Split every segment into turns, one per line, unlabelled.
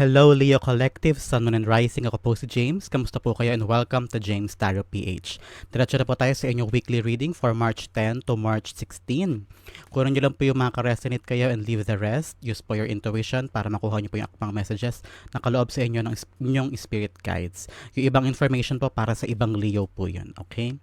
Hello Leo Collective, Sun, Moon, and Rising. Ako po si James. Kamusta po kayo and welcome to James Tarot PH. Diretso na po tayo sa inyong weekly reading for March 10 to March 16. Kunin nyo lang po yung mga ka-resonate kayo and leave the rest. Use po your intuition para makuha nyo po yung mga messages na kaloob sa inyo ng inyong spirit guides. Yung ibang information po para sa ibang Leo po yun. Okay?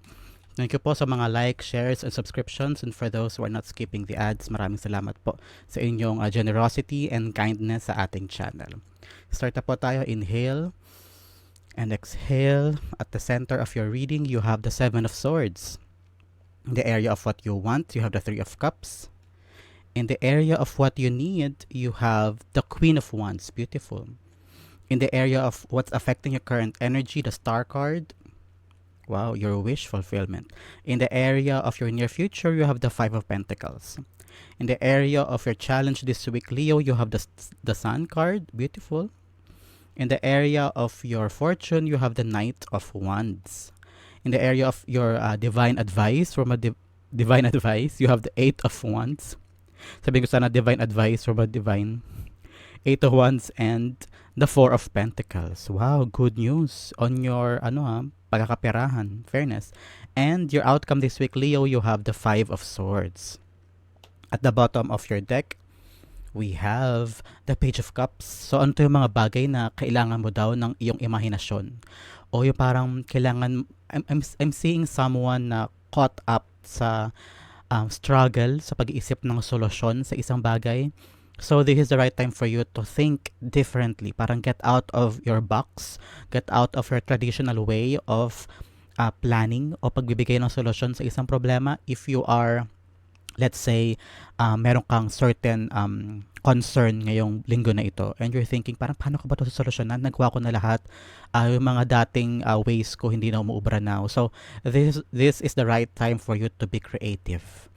Thank you po sa mga like, shares, and subscriptions. And for those who are not skipping the ads, maraming salamat po sa inyong uh, generosity and kindness sa ating channel. Start na po tayo. Inhale and exhale. At the center of your reading, you have the Seven of Swords. In the area of what you want, you have the Three of Cups. In the area of what you need, you have the Queen of Wands. Beautiful. In the area of what's affecting your current energy, the Star card. Wow, your wish fulfillment. In the area of your near future, you have the Five of Pentacles. In the area of your challenge this week, Leo, you have the, the Sun card. Beautiful. In the area of your fortune, you have the Knight of Wands. In the area of your uh, divine advice, from a div- divine advice, you have the Eight of Wands. Sabi ko sana divine advice from a divine Eight of Wands and the Four of Pentacles. Wow, good news on your ano ha, pagkakaperahan, fairness. And your outcome this week, Leo, you have the Five of Swords. At the bottom of your deck, we have the Page of Cups. So, ano to yung mga bagay na kailangan mo daw ng iyong imahinasyon? O yung parang kailangan, I'm, I'm, I'm seeing someone na caught up sa um, struggle sa pag-iisip ng solusyon sa isang bagay. So this is the right time for you to think differently. Parang get out of your box, get out of your traditional way of uh, planning o pagbibigay ng solusyon sa isang problema. If you are, let's say, uh, meron kang certain um, concern ngayong linggo na ito and you're thinking parang paano ko ba ito solusyonan? Nagawa ko na lahat. Uh, yung mga dating uh, ways ko hindi na umuubra now. So this, this is the right time for you to be creative.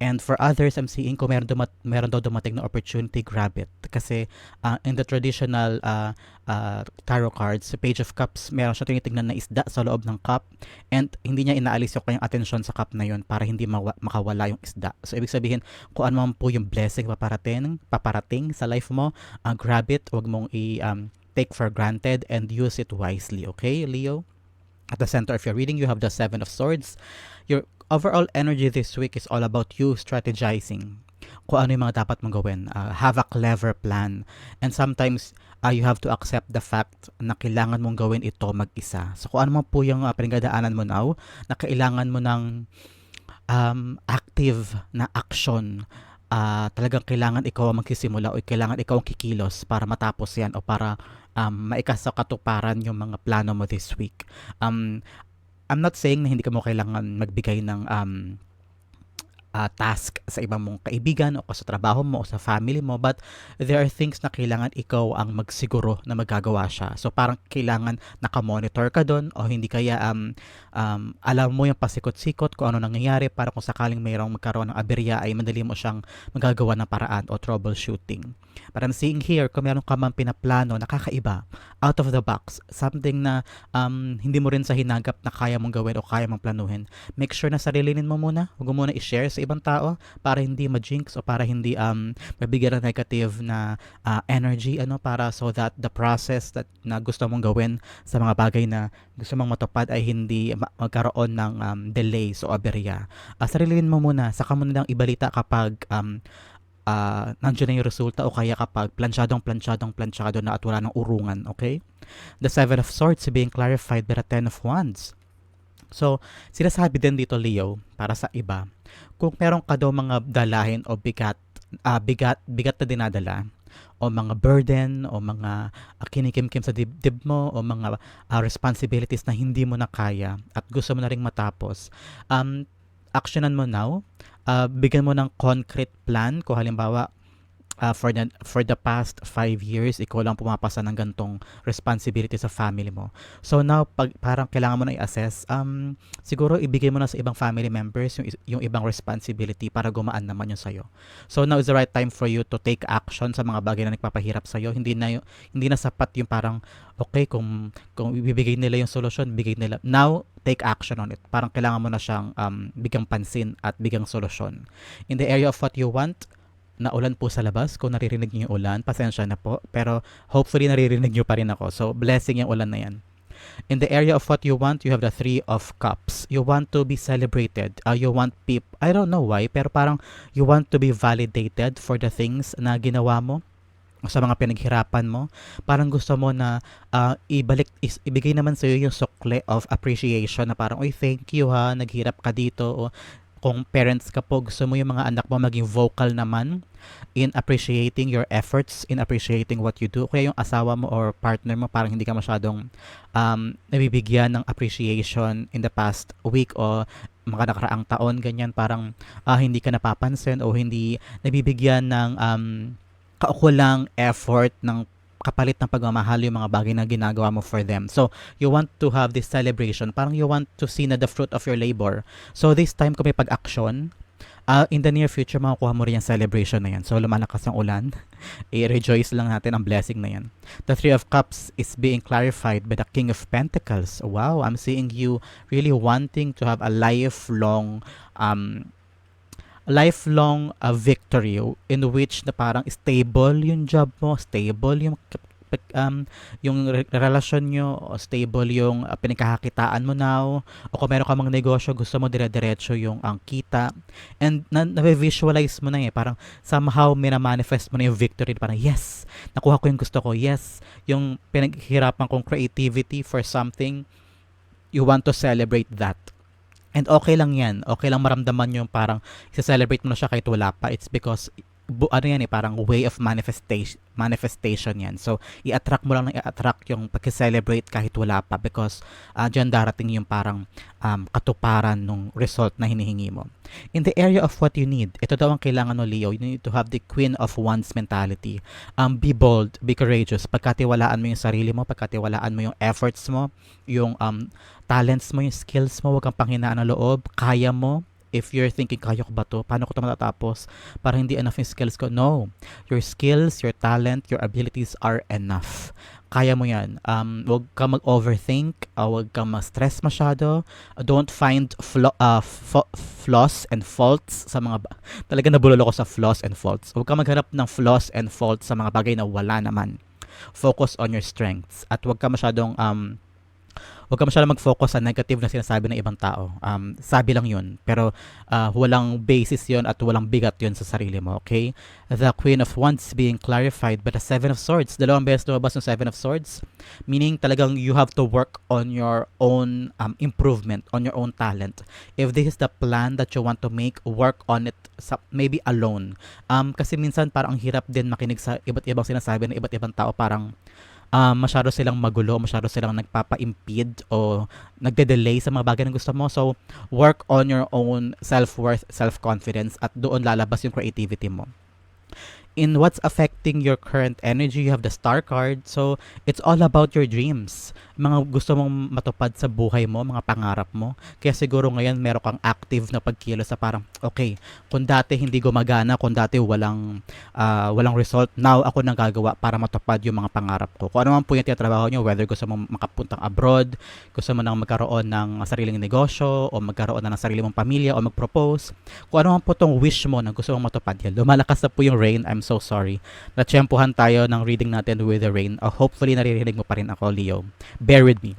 And for others, I'm seeing kung meron, dumat, meron daw dumating na opportunity, grab it. Kasi uh, in the traditional uh, uh, tarot cards, Page of Cups, meron siya tinitingnan na isda sa loob ng cup and hindi niya inaalis yung kanyang atensyon sa cup na yon para hindi mawa, makawala yung isda. So, ibig sabihin, kung ano man po yung blessing paparating, paparating sa life mo, uh, grab it, huwag mong i- um, take for granted and use it wisely. Okay, Leo? At the center of your reading, you have the Seven of Swords. Your overall energy this week is all about you strategizing kung ano yung mga dapat mong gawin. Uh, have a clever plan. And sometimes, uh, you have to accept the fact na kailangan mong gawin ito mag-isa. So, kung ano man po yung uh, pinagdaanan mo now, na kailangan mo ng um, active na action, uh, talagang kailangan ikaw ang magsisimula o kailangan ikaw ang kikilos para matapos yan o para um, maikasakatuparan yung mga plano mo this week. Um, I'm not saying na hindi ka mo kailangan magbigay ng um, uh, task sa ibang mong kaibigan o sa trabaho mo o sa family mo but there are things na kailangan ikaw ang magsiguro na magagawa siya. So parang kailangan nakamonitor ka doon o hindi kaya um, um, alam mo yung pasikot-sikot kung ano nangyayari para kung sakaling mayroong magkaroon ng aberya ay madali mo siyang magagawa ng paraan o troubleshooting. But I'm seeing here, kung meron ka man pinaplano na kakaiba, out of the box, something na um, hindi mo rin sa hinagap na kaya mong gawin o kaya mong planuhin, make sure na sarilinin mo muna. Huwag mo muna i-share sa ibang tao para hindi ma-jinx o para hindi um, mabigyan ng negative na uh, energy ano para so that the process that na gusto mong gawin sa mga bagay na gusto mong matupad ay hindi magkaroon ng um, delays o aberya. Uh, sarilinin mo muna, saka mo na lang ibalita kapag um, uh, nandiyan na yung resulta o kaya kapag plansyadong plansyadong plansyado na at wala ng urungan, okay? The Seven of Swords being clarified by the Ten of Wands. So, sinasabi din dito, Leo, para sa iba, kung meron ka daw mga dalahin o bigat, uh, bigat, bigat na dinadala, o mga burden, o mga uh, kinikimkim sa dibdib mo, o mga uh, responsibilities na hindi mo na kaya at gusto mo na ring matapos, um, actionan mo now. Uh, bigyan mo ng concrete plan kung halimbawa uh, for the for the past five years ikaw lang pumapasa ng gantong responsibility sa family mo. So now pag parang kailangan mo na i-assess um siguro ibigay mo na sa ibang family members yung yung ibang responsibility para gumaan naman yung sayo. So now is the right time for you to take action sa mga bagay na nagpapahirap sa iyo hindi na hindi na sapat yung parang okay kung kung ibibigay nila yung solusyon bigay nila. Now take action on it. Parang kailangan mo na siyang um, bigang pansin at bigang solusyon. In the area of what you want na ulan po sa labas. Kung naririnig niyo yung ulan, pasensya na po. Pero hopefully naririnig niyo pa rin ako. So blessing yung ulan na yan. In the area of what you want, you have the Three of Cups. You want to be celebrated. Uh, you want peop I don't know why, pero parang you want to be validated for the things na ginawa mo sa mga pinaghirapan mo, parang gusto mo na uh, ibalik, is, ibigay naman sa iyo yung sukle of appreciation na parang, oy, thank you ha, naghirap ka dito. O kung parents ka po, gusto mo yung mga anak mo maging vocal naman in appreciating your efforts, in appreciating what you do. Kaya yung asawa mo or partner mo, parang hindi ka masyadong um, nabibigyan ng appreciation in the past week o mga nakaraang taon, ganyan, parang uh, hindi ka napapansin o hindi nabibigyan ng um, kaukulang effort ng kapalit ng pagmamahal yung mga bagay na ginagawa mo for them. So, you want to have this celebration. Parang you want to see na the fruit of your labor. So, this time kung may pag-action, uh, in the near future, makukuha mo rin yung celebration na yan. So, lumalakas ang ulan. I-rejoice lang natin ang blessing na yan. The Three of Cups is being clarified by the King of Pentacles. Wow, I'm seeing you really wanting to have a lifelong um, lifelong uh, victory in which na parang stable yung job mo, stable yung um, yung re- relasyon nyo, o stable yung uh, pinagkakakitaan mo now, o kung meron ka mang negosyo, gusto mo dire-diretso yung ang kita, and na- na-visualize mo na eh, parang somehow mina-manifest mo na yung victory, parang yes, nakuha ko yung gusto ko, yes, yung pinaghirapan kong creativity for something, you want to celebrate that. And okay lang yan. Okay lang maramdaman yung parang i-celebrate mo na siya kahit wala pa. It's because ano yan eh, parang way of manifestation, manifestation yan. So, i-attract mo lang ng i-attract yung pag-celebrate kahit wala pa because uh, dyan darating yung parang um, katuparan ng result na hinihingi mo. In the area of what you need, ito daw ang kailangan no Leo, you need to have the queen of one's mentality. Um, be bold, be courageous. Pagkatiwalaan mo yung sarili mo, pagkatiwalaan mo yung efforts mo, yung um, talents mo, yung skills mo, huwag kang panghinaan ng loob, kaya mo, if you're thinking, kaya ko ba to? Paano ko to matatapos? Para hindi enough yung skills ko. No. Your skills, your talent, your abilities are enough. Kaya mo yan. Um, huwag ka mag-overthink. Uh, huwag ka ma-stress masyado. Uh, don't find flaw, uh, f- flaws and faults sa mga... Ba- Talaga nabulol ako sa flaws and faults. Huwag ka maghanap ng flaws and faults sa mga bagay na wala naman. Focus on your strengths. At huwag ka masyadong... Um, huwag ka masyadong mag-focus sa negative na sinasabi ng ibang tao. Um, sabi lang yun. Pero uh, walang basis yun at walang bigat yun sa sarili mo, okay? The Queen of Wands being clarified by the Seven of Swords. Dalawang beses lumabas yung Seven of Swords. Meaning talagang you have to work on your own um, improvement, on your own talent. If this is the plan that you want to make, work on it sa, maybe alone. Um, kasi minsan parang ang hirap din makinig sa iba't ibang sinasabi ng iba't ibang tao. Parang um, masyado silang magulo, masyado silang nagpapa-impede o nagde-delay sa mga bagay na gusto mo. So, work on your own self-worth, self-confidence at doon lalabas yung creativity mo in what's affecting your current energy, you have the star card. So, it's all about your dreams. Mga gusto mong matupad sa buhay mo, mga pangarap mo. Kaya siguro ngayon meron kang active na pagkilos sa parang, okay, kung dati hindi gumagana, kung dati walang, uh, walang result, now ako nang gagawa para matupad yung mga pangarap ko. Kung ano man po yung tinatrabaho nyo, whether gusto mong makapuntang abroad, gusto mo nang magkaroon ng sariling negosyo, o magkaroon na ng sarili mong pamilya, o mag-propose, kung ano man po tong wish mo na gusto mong matupad yan, lumalakas na po yung rain, I'm so sorry. Natsyempohan tayo ng reading natin with the rain. Uh, hopefully, naririnig mo pa rin ako, Leo. Bear with me.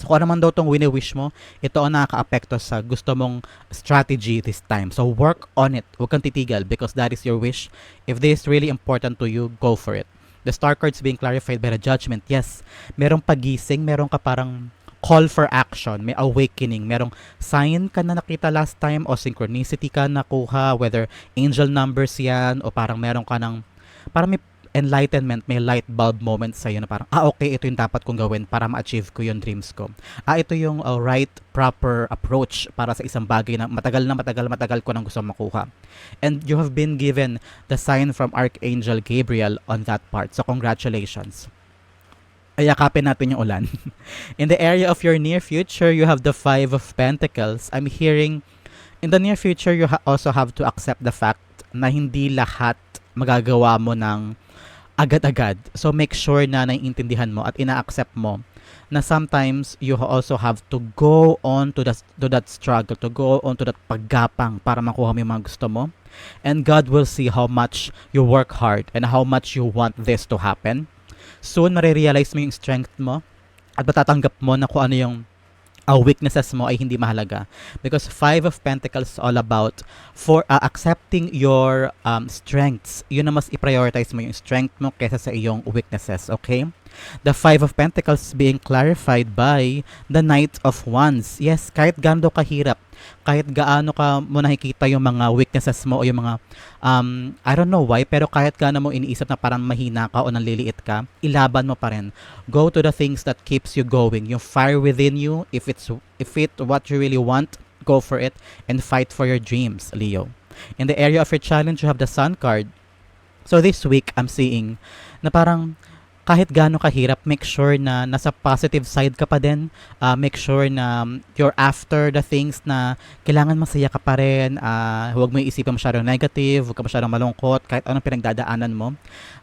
So kung ano man daw itong wini-wish mo, ito ang nakaka-apekto sa gusto mong strategy this time. So work on it. Huwag kang titigil because that is your wish. If this is really important to you, go for it. The star cards being clarified by the judgment. Yes, merong pagising, merong ka parang call for action, may awakening, merong sign ka na nakita last time o synchronicity ka nakuha, whether angel numbers yan o parang meron ka ng, parang may enlightenment, may light bulb moment sa iyo na parang, ah okay, ito yung dapat kong gawin para ma-achieve ko yung dreams ko. Ah, ito yung uh, right, proper approach para sa isang bagay na matagal na matagal matagal ko nang gusto makuha. And you have been given the sign from Archangel Gabriel on that part. So congratulations ayakapin natin yung ulan. in the area of your near future, you have the Five of Pentacles. I'm hearing, in the near future, you ha- also have to accept the fact na hindi lahat magagawa mo ng agad-agad. So make sure na naiintindihan mo at ina-accept mo na sometimes you also have to go on to that, to that struggle, to go on to that paggapang para makuha mo yung mga gusto mo. And God will see how much you work hard and how much you want this to happen. Soon, marirealize mo yung strength mo at matatanggap mo na kung ano yung uh, weaknesses mo ay hindi mahalaga. Because Five of Pentacles is all about for uh, accepting your um, strengths. Yun na mas i-prioritize mo yung strength mo kaysa sa iyong weaknesses, okay? The Five of Pentacles being clarified by the Knight of Wands. Yes, kahit gaano kahirap, kahit gaano ka mo nakikita yung mga weaknesses mo o yung mga um, I don't know why, pero kahit gaano mo iniisip na parang mahina ka o nanliliit ka, ilaban mo pa rin. Go to the things that keeps you going. Yung fire within you, if it's if it what you really want, go for it and fight for your dreams, Leo. In the area of your challenge, you have the Sun card. So this week, I'm seeing na parang kahit gaano kahirap, make sure na nasa positive side ka pa din. Uh, make sure na um, you're after the things na kailangan masaya ka pa rin. Uh, huwag mo iisipin masyadong negative, huwag ka masyadong malungkot, kahit anong pinagdadaanan mo.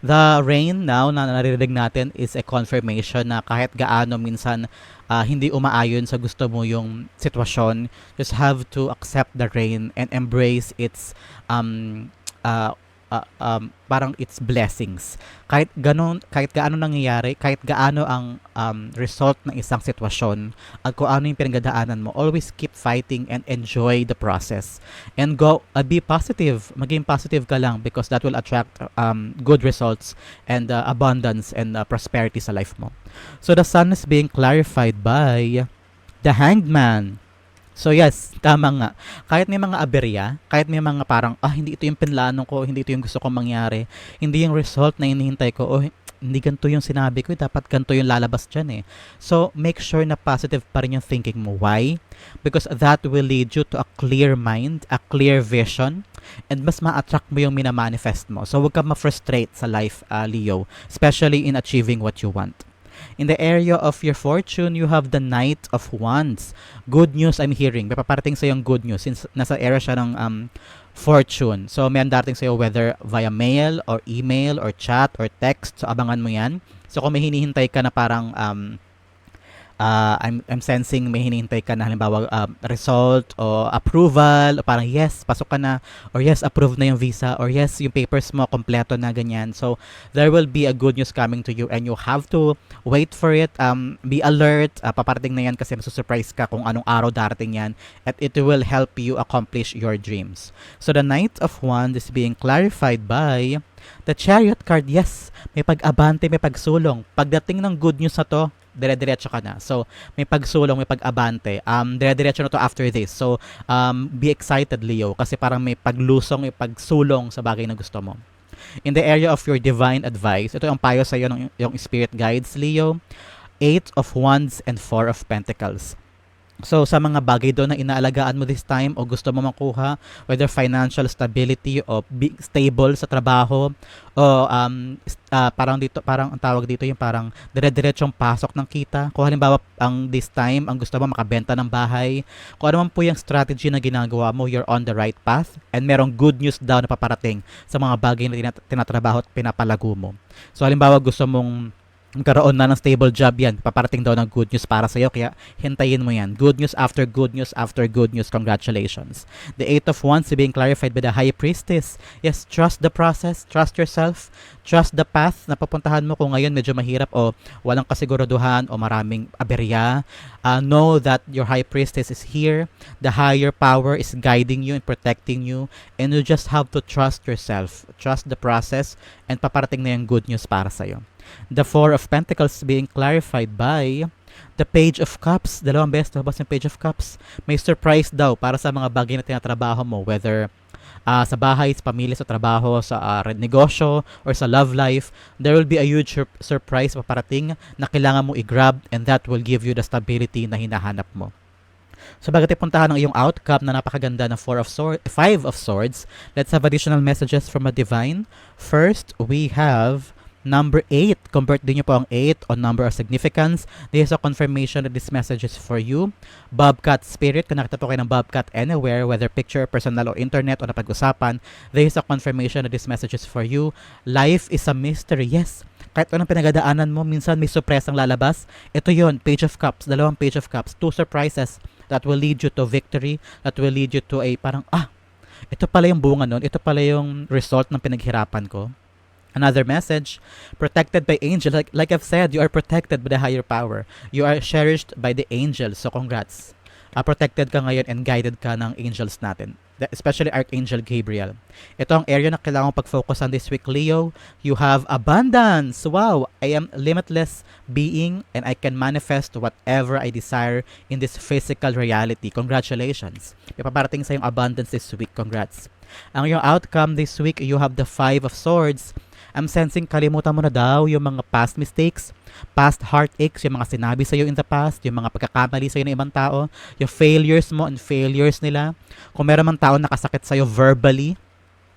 The rain now na naririnig natin is a confirmation na kahit gaano minsan uh, hindi umaayon sa gusto mo yung sitwasyon, just have to accept the rain and embrace its um, uh, uh, um, parang it's blessings. Kahit ganon, kahit gaano nangyayari, kahit gaano ang um, result ng isang sitwasyon at kung ano yung pinagdadaanan mo, always keep fighting and enjoy the process. And go, uh, be positive. Maging positive ka lang because that will attract um, good results and uh, abundance and uh, prosperity sa life mo. So the sun is being clarified by the hanged man. So yes, tama nga. Kahit may mga aberya, kahit may mga parang, ah, hindi ito yung pinlano ko, hindi ito yung gusto kong mangyari, hindi yung result na hinihintay ko, oh, hindi ganito yung sinabi ko, dapat ganito yung lalabas dyan eh. So, make sure na positive pa rin yung thinking mo. Why? Because that will lead you to a clear mind, a clear vision, and mas ma-attract mo yung minamanifest mo. So, huwag ka ma-frustrate sa life, uh, Leo, especially in achieving what you want. In the area of your fortune, you have the Knight of Wands. Good news I'm hearing. May paparating sa yung good news since nasa area siya ng um, fortune. So, may darating sa'yo whether via mail or email or chat or text. So, abangan mo yan. So, kung may hinihintay ka na parang um, uh, I'm, I'm sensing may hinihintay ka na halimbawa uh, result o approval o parang yes, pasok ka na or yes, approved na yung visa or yes, yung papers mo kompleto na ganyan. So, there will be a good news coming to you and you have to wait for it. Um, be alert. Uh, paparating na yan kasi masusurprise ka kung anong araw darating yan at it will help you accomplish your dreams. So, the Knight of Wands is being clarified by the Chariot card. Yes, may pag-abante, may pagsulong. Pagdating ng good news na to, dire-diretso ka na. So, may pagsulong, may pag-abante. Um, dire-diretso na to after this. So, um, be excited, Leo, kasi parang may paglusong, may pagsulong sa bagay na gusto mo. In the area of your divine advice, ito yung payo sa iyo ng yung spirit guides, Leo. Eight of Wands and Four of Pentacles. So sa mga bagay doon na inaalagaan mo this time o gusto mo makuha, whether financial stability o be stable sa trabaho o um, uh, parang dito parang ang tawag dito yung parang dire-diretsong pasok ng kita. Kung halimbawa ang this time ang gusto mo makabenta ng bahay, kung ano man po yung strategy na ginagawa mo, you're on the right path and merong good news daw na paparating sa mga bagay na tinat- tinatrabaho at pinapalago mo. So halimbawa gusto mong magkaroon na ng stable job yan. Paparating daw ng good news para sa'yo. Kaya hintayin mo yan. Good news after good news after good news. Congratulations. The Eight of Wands being clarified by the High Priestess. Yes, trust the process. Trust yourself. Trust the path na papuntahan mo kung ngayon medyo mahirap o walang kasiguraduhan o maraming aberya. Uh, know that your High Priestess is here. The higher power is guiding you and protecting you. And you just have to trust yourself. Trust the process and paparating na yung good news para sa'yo. The Four of Pentacles being clarified by the Page of Cups. Dalawang beses nabas yung Page of Cups. May surprise daw para sa mga bagay na tinatrabaho mo, whether uh, sa bahay, sa pamilya, sa trabaho, sa uh, negosyo, or sa love life, there will be a huge sur- surprise paparating na kailangan mo i-grab and that will give you the stability na hinahanap mo. So bago tayo puntahan ng iyong outcome na napakaganda na four of swords, five of swords, let's have additional messages from a divine. First, we have Number 8, convert din nyo po ang 8 on number of significance. This is a confirmation that this message is for you. Bobcat Spirit, nakita po kayo ng Bobcat anywhere, whether picture, personal, or internet, o napag-usapan, this is a confirmation that this message is for you. Life is a mystery. Yes, Kahit anong pinagadaanan mo, minsan may surprise ang lalabas. Ito yon Page of Cups, dalawang Page of Cups, two surprises that will lead you to victory, that will lead you to a parang, ah, ito pala yung bunga nun, ito pala yung result ng pinaghirapan ko. Another message, protected by angels. Like, like I've said, you are protected by the higher power. You are cherished by the angels. So congrats. Uh, protected ka ngayon and guided ka ng angels natin. Especially Archangel Gabriel. Ito ang area na kailangan pag-focus on this week, Leo. You have abundance. Wow! I am limitless being and I can manifest whatever I desire in this physical reality. Congratulations. May paparating sa yung abundance this week. Congrats. Ang yung outcome this week, you have the Five of Swords. I'm sensing kalimutan mo na daw yung mga past mistakes, past heartaches, yung mga sinabi sa'yo in the past, yung mga pagkakamali sa'yo ng ibang tao, yung failures mo and failures nila. Kung meron mang tao nakasakit sa'yo verbally,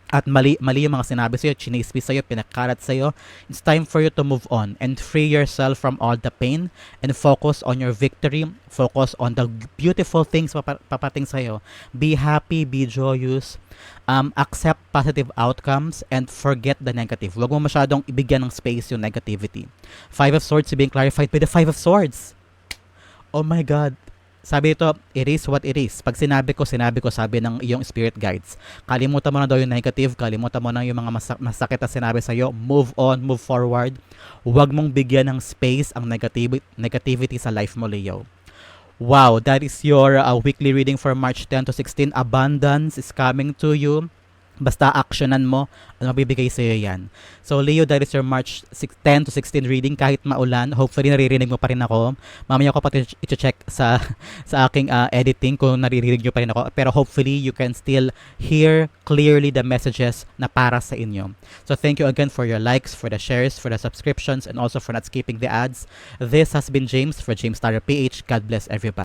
at mali, mali yung mga sinabi sa'yo, chinispi sa'yo, pinakarat sa'yo, it's time for you to move on and free yourself from all the pain and focus on your victory, focus on the beautiful things papa- papating sa'yo. Be happy, be joyous, um, accept positive outcomes, and forget the negative. Huwag mo masyadong ibigyan ng space yung negativity. Five of Swords being clarified by the Five of Swords. Oh my God. Sabi ito, it is what it is. Pag sinabi ko, sinabi ko, sabi ng iyong spirit guides. Kalimutan mo na daw yung negative, kalimutan mo na yung mga masak- masakit na sinabi sa'yo. Move on, move forward. Huwag mong bigyan ng space ang negativ- negativity sa life mo, Leo. Wow, that is your uh, weekly reading for March 10 to 16. Abundance is coming to you. Basta actionan mo, mabibigay sa'yo yan. So, Leo, that is your March 6, 10 to 16 reading. Kahit maulan, hopefully naririnig mo pa rin ako. Mamaya ko pa ito i-check sa, sa aking uh, editing kung naririnig nyo pa rin ako. Pero hopefully, you can still hear clearly the messages na para sa inyo. So, thank you again for your likes, for the shares, for the subscriptions, and also for not skipping the ads. This has been James for James Starter PH. God bless everybody.